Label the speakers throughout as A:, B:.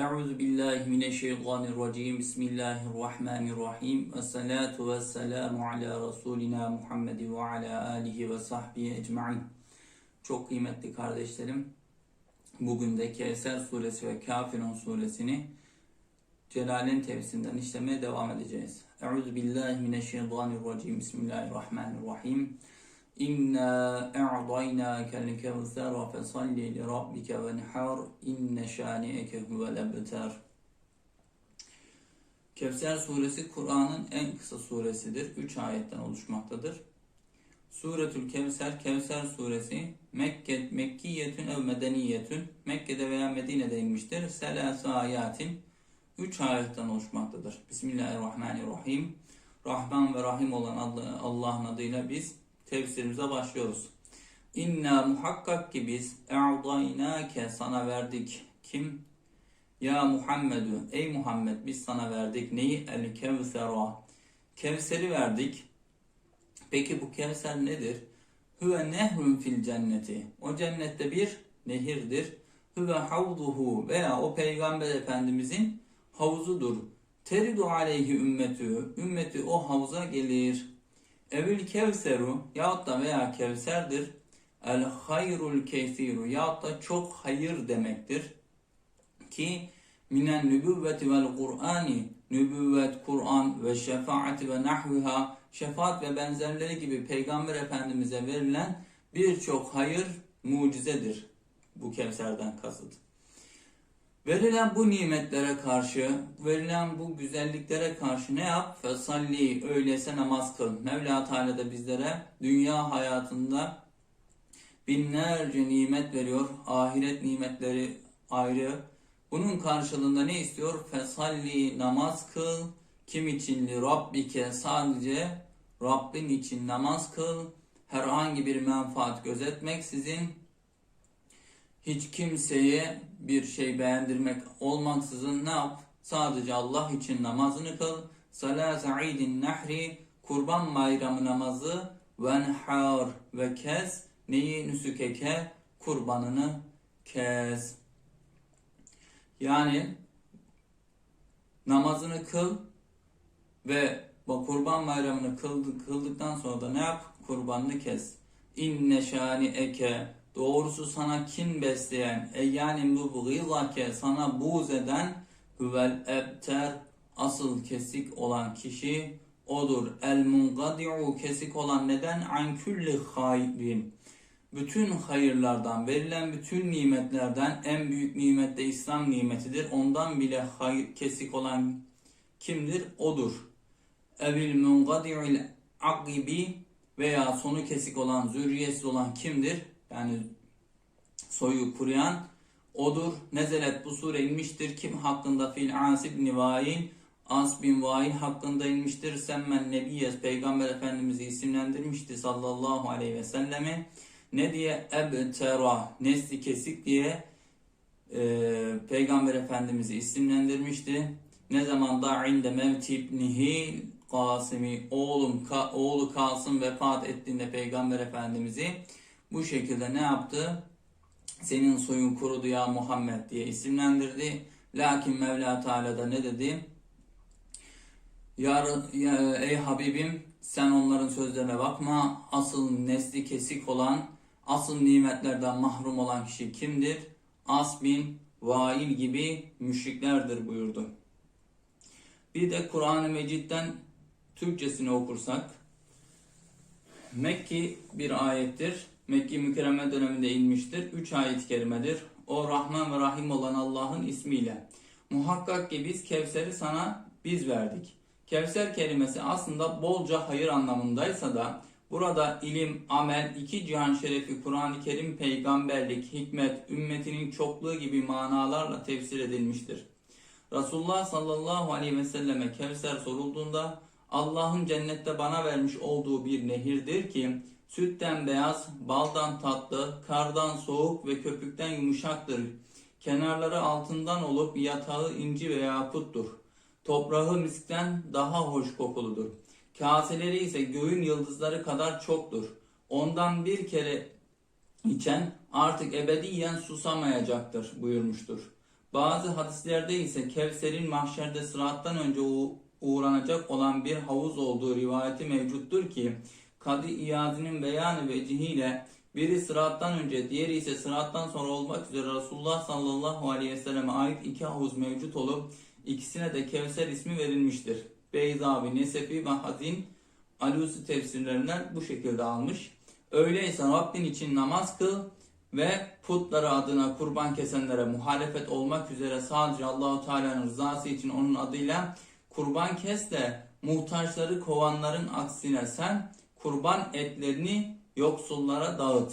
A: Euzu billahi mineşşeytanirracim. Bismillahirrahmanirrahim. Ve salatu ve selamu ala Resulina Muhammed ve ala alihi ve sahbihi ecmaîn. Çok kıymetli kardeşlerim, bugün de Kevser suresi ve Kafirun suresini Celal'in tefsirinden işlemeye devam edeceğiz. Euzu billahi mineşşeytanirracim. Bismillahirrahmanirrahim. İnna a'daynakel kevser fesalli li rabbike venhar inne şani'eke huvel ebter. Kevser suresi Kur'an'ın en kısa suresidir. 3 ayetten oluşmaktadır. Suretül Kevser, Kevser suresi Mekke, Mekkiyetün ev Medeniyetün Mekke'de veya Medine'de inmiştir. Selâsâ ayatin 3 ayetten oluşmaktadır. Bismillahirrahmanirrahim. Rahman ve Rahim olan Allah'ın adıyla biz tefsirimize başlıyoruz. İnna muhakkak ki biz e'daynâke sana verdik. Kim? Ya Muhammedü, ey Muhammed biz sana verdik. Neyi? El kevsera. Kevseri verdik. Peki bu kevser nedir? Hüve nehrun fil cenneti. O cennette bir nehirdir. Hüve havduhu veya o peygamber efendimizin havuzudur. Teridu aleyhi ümmetü. Ümmeti o havuza gelir. Evül kevseru yahut da veya kevserdir. El hayrul kesiru yahut da çok hayır demektir. Ki minen nübüvveti vel Kur'ani nübüvvet, Kur'an ve şefaati ve nahviha şefaat ve benzerleri gibi Peygamber Efendimiz'e verilen birçok hayır mucizedir. Bu Kevser'den kasıt. Verilen bu nimetlere karşı, verilen bu güzelliklere karşı ne yap? Fesalli, öyleyse namaz kıl. Mevla Teala da bizlere dünya hayatında binlerce nimet veriyor. Ahiret nimetleri ayrı. Bunun karşılığında ne istiyor? Fesalli, namaz kıl. Kim için? Li Rabbike, sadece Rabbin için namaz kıl. Herhangi bir menfaat gözetmeksizin hiç kimseye bir şey beğendirmek olmaksızın ne yap? Sadece Allah için namazını kıl. Salat idin nahri kurban bayramı namazı venhar ve kes neyi nüsükeke kurbanını kes. Yani namazını kıl ve bu kurban bayramını kıldıktan sonra da ne yap? Kurbanını kes. İnne şani eke Doğrusu sana kin besleyen, e yani gıyzake sana buğz eden huvel ebter asıl kesik olan kişi odur. El mungadi'u kesik olan neden an külli hayrin. Bütün hayırlardan, verilen bütün nimetlerden en büyük nimet de İslam nimetidir. Ondan bile hayır, kesik olan kimdir? Odur. Evil mungadi'il agibi veya sonu kesik olan, zürriyetsiz olan kimdir? Yani soyu kuruyan odur. Nezelet bu sure inmiştir. Kim hakkında fil As ibn Vail As bin Vail hakkında inmiştir. Semmen Nebiyes Peygamber Efendimiz'i isimlendirmişti sallallahu aleyhi ve selleme. Ne diye? Ebtera nesli kesik diye e, Peygamber Efendimiz'i isimlendirmişti. Ne zaman da inde mevti ibnihi Kasım'ı oğlum ka, oğlu Kasım vefat ettiğinde Peygamber Efendimiz'i bu şekilde ne yaptı? Senin soyun kurudu ya Muhammed diye isimlendirdi. Lakin Mevla Teala da ne dedi? Ya, ya, ey Habibim sen onların sözlerine bakma. Asıl nesli kesik olan, asıl nimetlerden mahrum olan kişi kimdir? As bin Vail gibi müşriklerdir buyurdu. Bir de Kur'an-ı Mecid'den Türkçesini okursak Mekki bir ayettir. Mekke mükerreme döneminde inmiştir. Üç ayet-i kerimedir. O Rahman ve Rahim olan Allah'ın ismiyle. Muhakkak ki biz Kevser'i sana biz verdik. Kevser kelimesi aslında bolca hayır anlamındaysa da burada ilim, amel, iki cihan şerefi, Kur'an-ı Kerim, peygamberlik, hikmet, ümmetinin çokluğu gibi manalarla tefsir edilmiştir. Resulullah sallallahu aleyhi ve selleme Kevser sorulduğunda Allah'ın cennette bana vermiş olduğu bir nehirdir ki Sütten beyaz, baldan tatlı, kardan soğuk ve köpükten yumuşaktır. Kenarları altından olup yatağı inci ve yakuttur. Toprağı miskten daha hoş kokuludur. Kaseleri ise göğün yıldızları kadar çoktur. Ondan bir kere içen artık ebediyen susamayacaktır buyurmuştur. Bazı hadislerde ise Kevser'in mahşerde sırattan önce uğranacak olan bir havuz olduğu rivayeti mevcuttur ki Kadı İyadi'nin beyanı vecihiyle biri sırattan önce diğeri ise sırattan sonra olmak üzere Resulullah sallallahu aleyhi ve selleme ait iki havuz mevcut olup ikisine de Kevser ismi verilmiştir. Beyzavi, Nesefi ve Hazin Alusi tefsirlerinden bu şekilde almış. Öyleyse Rabbin için namaz kıl ve putları adına kurban kesenlere muhalefet olmak üzere sadece Allahu Teala'nın rızası için onun adıyla kurban kes de muhtaçları kovanların aksine sen kurban etlerini yoksullara dağıt.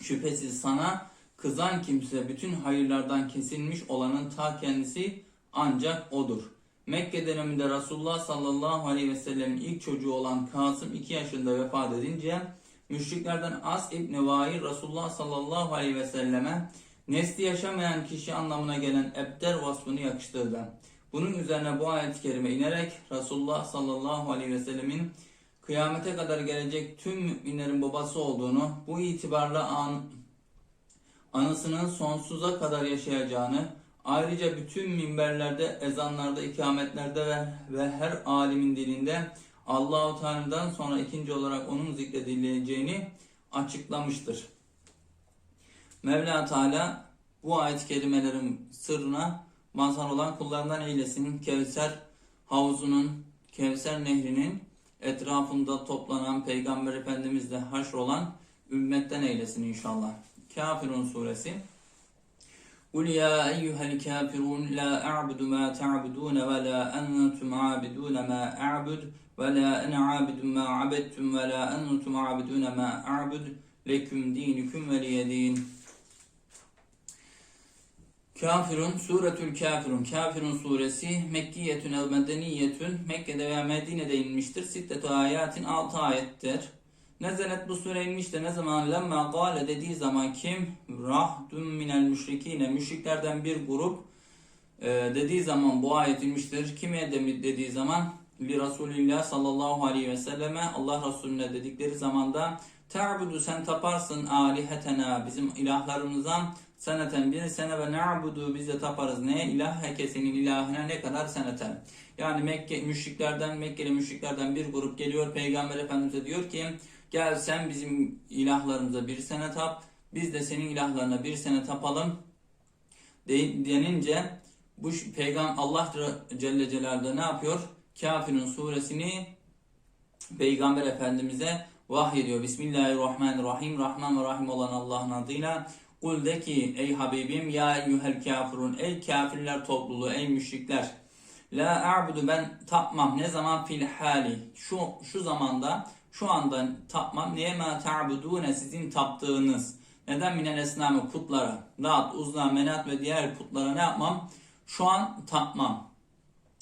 A: Şüphesiz sana kızan kimse bütün hayırlardan kesilmiş olanın ta kendisi ancak odur. Mekke döneminde Resulullah sallallahu aleyhi ve sellemin ilk çocuğu olan Kasım 2 yaşında vefat edince müşriklerden As İbni Vail Resulullah sallallahu aleyhi ve selleme nesli yaşamayan kişi anlamına gelen ebder vasfını yakıştırdı. Bunun üzerine bu ayet-i kerime inerek Resulullah sallallahu aleyhi ve sellemin kıyamete kadar gelecek tüm müminlerin babası olduğunu, bu itibarla an, anısının sonsuza kadar yaşayacağını, ayrıca bütün minberlerde, ezanlarda, ikametlerde ve, ve her alimin dilinde Allahu Teala'dan sonra ikinci olarak onun zikredileceğini açıklamıştır. Mevla Teala bu ayet kelimelerin sırrına mazhar olan kullarından eylesin. Kevser havuzunun, Kevser nehrinin etrafında toplanan Peygamber Efendimizle haşr olan ümmetten eylesin inşallah. Kafirun suresi قُلْ يَا أَيُّهَا الْكَافِرُونَ لَا أَعْبُدُ مَا تَعْبُدُونَ وَلَا أَنْتُمْ عَابِدُونَ مَا أَعْبُدُ وَلَا أَنَا عَابِدٌ مَا عَبَدتُّمْ وَلَا أَنْتُمْ عَابِدُونَ مَا أَعْبُدُ لَكُمْ دِينُكُمْ وَلِيَ دِينِ Kafirun, Suretül Kafirun, Kafirun suresi Mekkiyetün ev Medeniyetün, Mekke'de veya Medine'de inmiştir. Sittetu ayatin 6 ayettir. Nezelet bu sure inmiştir. Ne zaman? Lemma gale dediği zaman kim? Rahdun minel müşrikine, müşriklerden bir grup e, dediği zaman bu ayet inmiştir. Kime de- dediği zaman? Li Resulillah sallallahu aleyhi ve selleme Allah Resulüne dedikleri zamanda Ta'budu sen taparsın alihetena bizim ilahlarımıza seneten bir sene ve na'budu biz de taparız ne ilaheke senin ilahına ne kadar seneten. Yani Mekke müşriklerden Mekkeli müşriklerden bir grup geliyor Peygamber Efendimiz'e diyor ki gel sen bizim ilahlarımıza bir sene tap biz de senin ilahlarına bir sene tapalım de- denince bu peygamber Allah Celle Celaluhu ne yapıyor? Kafirun suresini Peygamber Efendimiz'e vahyediyor. Bismillahirrahmanirrahim. Rahman ve Rahim olan Allah'ın adıyla. Kul de ki ey Habibim ya eyyuhel kafirun ey kafirler topluluğu ey müşrikler. La a'budu ben tapmam ne zaman fil hali şu şu zamanda şu anda tapmam neye ma ta'budune sizin taptığınız neden minen esnamı putlara Lat, Uzla, Menat ve diğer putlara ne yapmam şu an tapmam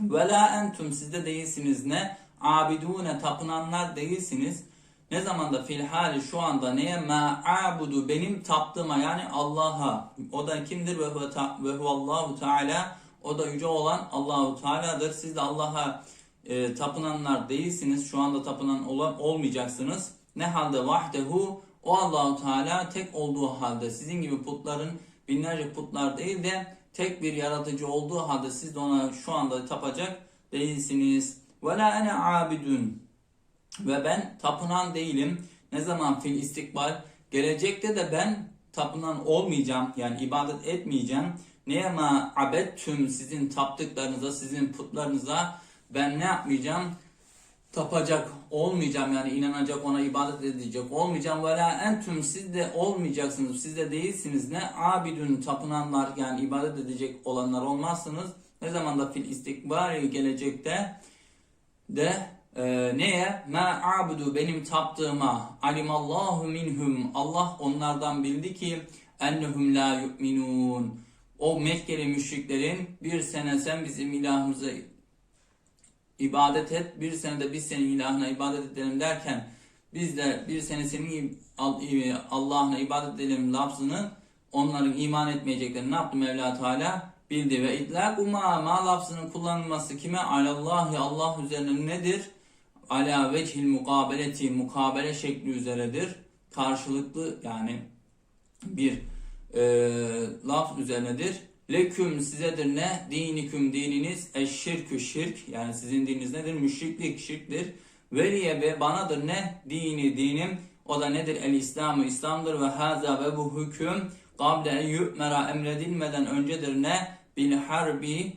A: ve la entum sizde değilsiniz ne? Abidune tapınanlar değilsiniz. Ne zamanda fil hali şu anda neye ma abudu benim taptığıma yani Allah'a. O da kimdir? Ve huvallahu teala. O da yüce olan Allahu Teala'dır. Siz de Allah'a e, tapınanlar değilsiniz. Şu anda tapınan olan olmayacaksınız. Ne halde vahdehu o Allahu Teala tek olduğu halde sizin gibi putların binlerce putlar değil de tek bir yaratıcı olduğu halde siz de ona şu anda tapacak değilsiniz. Ve la ene abidun ve ben tapınan değilim. Ne zaman fil istikbal gelecekte de ben tapınan olmayacağım yani ibadet etmeyeceğim. Neye ma abettüm sizin taptıklarınıza, sizin putlarınıza ben ne yapmayacağım? tapacak olmayacağım yani inanacak ona ibadet edecek olmayacağım ve la entüm siz de olmayacaksınız siz de değilsiniz ne abidün tapınanlar yani ibadet edecek olanlar olmazsınız ne zaman da fil istikbali gelecekte de e, neye ma abudu benim taptığıma alimallahu minhum Allah onlardan bildi ki ennehum la yu'minun o Mekkeli müşriklerin bir sene sen bizim ilahımıza ibadet et. Bir sene de biz senin ilahına ibadet edelim derken biz de bir sene senin Allah'ına ibadet edelim lafzını onların iman etmeyeceklerini ne yaptı Mevla Teala? Bildi ve itlak ma ma lafzının kullanılması kime? Alallahi Allah üzerine nedir? Ala vechil mukabeleti mukabele şekli üzeredir. Karşılıklı yani bir e, laf üzerinedir. Leküm sizedir ne? Diniküm dininiz eşşirkü şirk. Yani sizin dininiz nedir? Müşriklik, şirktir. Veliye ve banadır ne? Dini, dinim. O da nedir? El İslamı, İslam'dır ve haza ve bu hüküm kable yu'mera emredilmeden öncedir ne? Bil harbi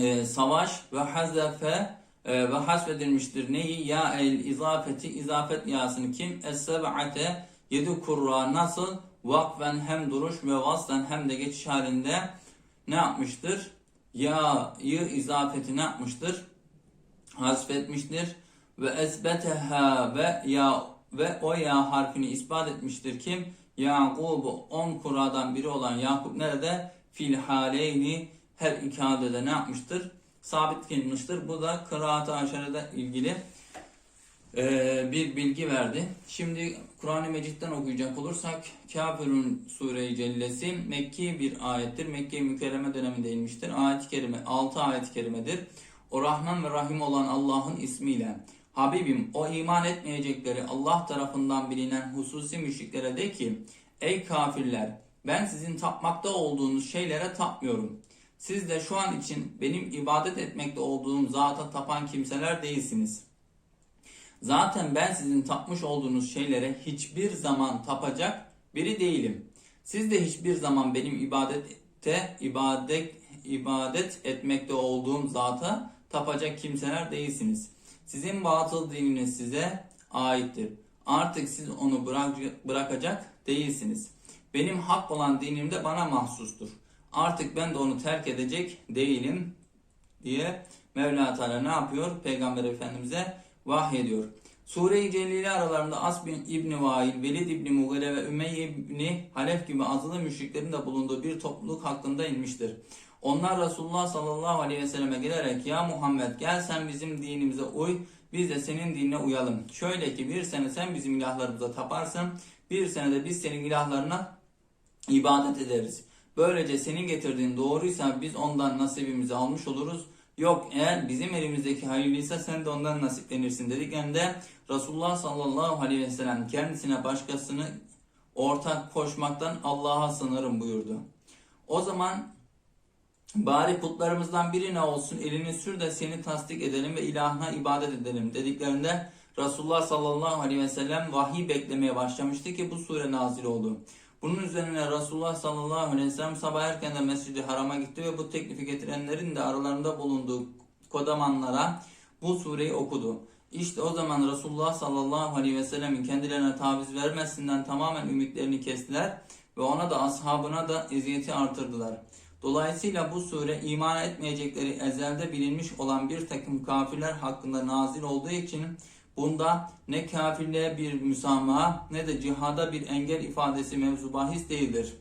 A: e, savaş ve hazafe e, ve hasfedilmiştir. Neyi? Ya el izafeti, izafet yasını kim? Es-seb'ate, yedi kurra nasıl? Vakfen hem duruş ve vaslen hem de geçiş halinde ne yapmıştır? Ya'yı izafeti ne yapmıştır? Hasfetmiştir. Ve esbeteha ve ya ve o ya harfini ispat etmiştir kim? Yakubu on kuradan biri olan Yakup nerede? Fil haleyni her iki halde de ne yapmıştır? Sabit kılmıştır. Bu da kıraat-ı aşarede ilgili e, bir bilgi verdi. Şimdi Kur'an-ı Mecid'den okuyacak olursak Kafirun Sure-i Cellesi Mekki bir ayettir. Mekke-i Mükerreme döneminde inmiştir. Ayet-i kerime 6 ayet-i kerimedir. O Rahman ve Rahim olan Allah'ın ismiyle Habibim o iman etmeyecekleri Allah tarafından bilinen hususi müşriklere de ki Ey kafirler ben sizin tapmakta olduğunuz şeylere tapmıyorum. Siz de şu an için benim ibadet etmekte olduğum zata tapan kimseler değilsiniz. Zaten ben sizin tapmış olduğunuz şeylere hiçbir zaman tapacak biri değilim. Siz de hiçbir zaman benim ibadette ibadet ibadet etmekte olduğum zata tapacak kimseler değilsiniz. Sizin batıl dininiz size aittir. Artık siz onu bırak, bırakacak değilsiniz. Benim hak olan dinim de bana mahsustur. Artık ben de onu terk edecek değilim diye Mevla Teala ne yapıyor? Peygamber Efendimiz'e vahyediyor. Sure-i Celile aralarında As bin İbni Vail, Velid İbni Mugire ve Ümeyye İbni Halef gibi azılı müşriklerin de bulunduğu bir topluluk hakkında inmiştir. Onlar Resulullah sallallahu aleyhi ve selleme gelerek ya Muhammed gel sen bizim dinimize uy biz de senin dinine uyalım. Şöyle ki bir sene sen bizim ilahlarımıza taparsın bir senede biz senin ilahlarına ibadet ederiz. Böylece senin getirdiğin doğruysa biz ondan nasibimizi almış oluruz. Yok eğer bizim elimizdeki hayırlıysa sen de ondan nasiplenirsin dediklerinde Resulullah sallallahu aleyhi ve sellem kendisine başkasını ortak koşmaktan Allah'a sınırım buyurdu. O zaman bari putlarımızdan biri ne olsun elini sür de seni tasdik edelim ve ilahına ibadet edelim dediklerinde Resulullah sallallahu aleyhi ve sellem vahiy beklemeye başlamıştı ki bu sure nazil oldu. Bunun üzerine Resulullah sallallahu aleyhi ve sellem sabah erkenden Mescid-i Haram'a gitti ve bu teklifi getirenlerin de aralarında bulunduğu kodamanlara bu sureyi okudu. İşte o zaman Resulullah sallallahu aleyhi ve sellemin kendilerine taviz vermesinden tamamen ümitlerini kestiler ve ona da ashabına da eziyeti artırdılar. Dolayısıyla bu sure iman etmeyecekleri ezelde bilinmiş olan bir takım kafirler hakkında nazil olduğu için Bunda ne kafirliğe bir müsamaha ne de cihada bir engel ifadesi mevzu bahis değildir.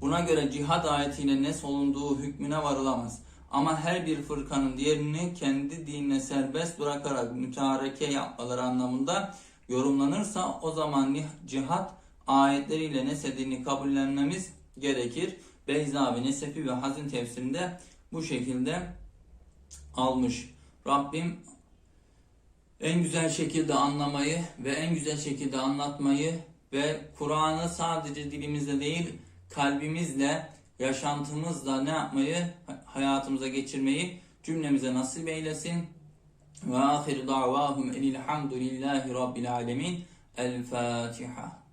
A: Buna göre cihad ayetiyle ne solunduğu hükmüne varılamaz. Ama her bir fırkanın diğerini kendi dinine serbest bırakarak mütareke yapmaları anlamında yorumlanırsa o zaman cihad ayetleriyle nesediğini kabullenmemiz gerekir. Beyza ve Nesefi ve Hazin tefsirinde bu şekilde almış. Rabbim en güzel şekilde anlamayı ve en güzel şekilde anlatmayı ve Kur'an'ı sadece dilimizle değil kalbimizle, yaşantımızla ne yapmayı, hayatımıza geçirmeyi cümlemize nasip eylesin. Ve ahiru davahum enilhamdülillahi rabbil alemin. El Fatiha.